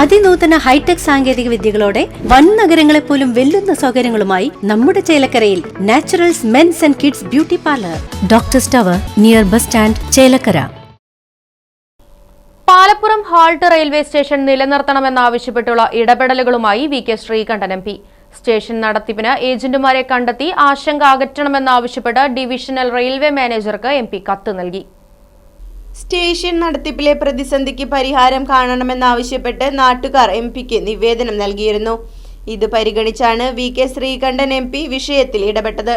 അതിനൂതന hi tech സാങ്കേതിക വിദ്യകളോടെ വൻ നഗരങ്ങളെ പോലും വെല്ലുന്ന സൗകര്യങ്ങളുമായി നമ്മുടെ ചേലക്കരയിൽ naturals men's and kids beauty parlour. Doctor സ്റ്റവർ near bus stand Chelakkara. Palappuram halt railway station നിലനിർത്തണമെന്നാവശ്യപ്പെട്ടുള്ള ഇടപെടലുകളുമായി V K Sreekandan M P. Station നടത്തിപ്പിന് ഏജന്റുമാരെ കണ്ടെത്തി ആശങ്ക അകറ്റണമെന്നാവശ്യപ്പെട്ട് ഡിവിഷണൽ റെയിൽവേ മാനേജർക്ക് എം പി കത്ത് നൽകി. സ്റ്റേഷൻ നടത്തിപ്പിലെ പ്രതിസന്ധിക്ക് പരിഹാരം കാണണമെന്നാവശ്യപ്പെട്ട് നാട്ടുകാർ എം പിക്ക് നിവേദനം നൽകിയിരുന്നു. ഇത് പരിഗണിച്ചാണ് V K Sreekandan M P വിഷയത്തിൽ ഇടപെട്ടത്.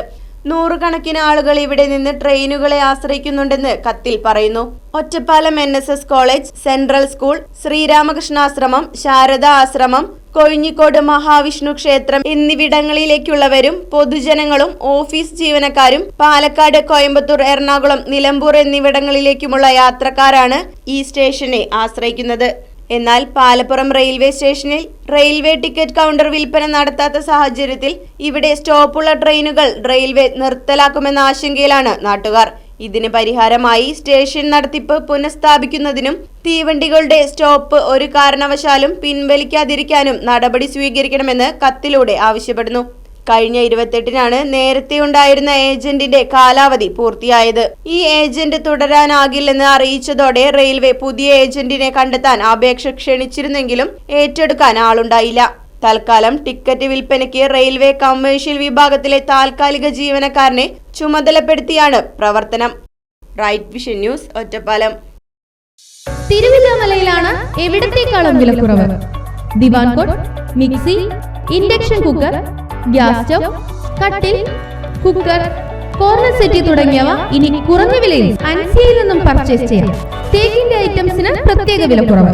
നൂറുകണക്കിന് ആളുകൾ ഇവിടെ നിന്ന് ട്രെയിനുകളെ ആശ്രയിക്കുന്നുണ്ടെന്ന് കത്തിൽ പറയുന്നു. Ottapalam N college central school Sreeramakrishnashramam Sharada Ashramam Kozhinjikode Mahavishnu ക്ഷേത്രം എന്നിവിടങ്ങളിലേക്കുള്ളവരും പൊതുജനങ്ങളും ഓഫീസ് ജീവനക്കാരും പാലക്കാട് കോയമ്പത്തൂർ എറണാകുളം നിലമ്പൂർ എന്നിവിടങ്ങളിലേക്കുമുള്ള യാത്രക്കാരാണ് ഈ സ്റ്റേഷനെ ആശ്രയിക്കുന്നത്. എന്നാൽ പാലപ്പുറം റെയിൽവേ സ്റ്റേഷനിൽ റെയിൽവേ ടിക്കറ്റ് കൗണ്ടർ വിൽപ്പന നടത്താത്ത സാഹചര്യത്തിൽ ഇവിടെ സ്റ്റോപ്പുള്ള ട്രെയിനുകൾ റെയിൽവേ നിർത്തലാക്കുമെന്ന ആശങ്കയിലാണ് നാട്ടുകാർ. ഇതിന് പരിഹാരമായി സ്റ്റേഷൻ നടത്തിപ്പ് പുനഃസ്ഥാപിക്കുന്നതിനും തീവണ്ടികളുടെ സ്റ്റോപ്പ് ഒരു കാരണവശാലും പിൻവലിക്കാതിരിക്കാനും നടപടി സ്വീകരിക്കണമെന്ന് കത്തിലൂടെ ആവശ്യപ്പെടുന്നു. കഴിഞ്ഞ ഇരുപത്തെട്ടിനാണ് നേരത്തെ ഉണ്ടായിരുന്ന ഏജന്റിന്റെ കാലാവധി പൂർത്തിയായത്. ഈ ഏജന്റ് തുടരാനാകില്ലെന്ന് അറിയിച്ചതോടെ റെയിൽവേ പുതിയ ഏജന്റിനെ കണ്ടെത്താൻ അപേക്ഷ ക്ഷണിച്ചിരുന്നെങ്കിലും ഏറ്റെടുക്കാൻ ആളുണ്ടായില്ല. തൽക്കാലം ടിക്കറ്റ് വിൽപ്പനയ്ക്ക് റെയിൽവേ കമേഴ്ഷ്യൽ വിഭാഗത്തിലെ താൽക്കാലിക ജീവനക്കാരനെ ചുമതലപ്പെടുത്തിയാണ് പ്രവർത്തനം. Right vision news Ottapalam. തിരുവില്ലാമലയിലാണ് എവിടത്തേക്കാളും വിലക്കുറവ്? Divan cot mixie induction cooker gas stove കട്ടിൽ കുക്കർ കോർണർ സെറ്റി തുടങ്ങിയവ ഇനി കുറഞ്ഞ വിലയിൽ അൻസിയയിൽ നിന്നും പർച്ചേസ് ചെയ്യാം. തേക്കിന്റെ ഐറ്റംസിന് പ്രത്യേക വിലക്കുറവ്.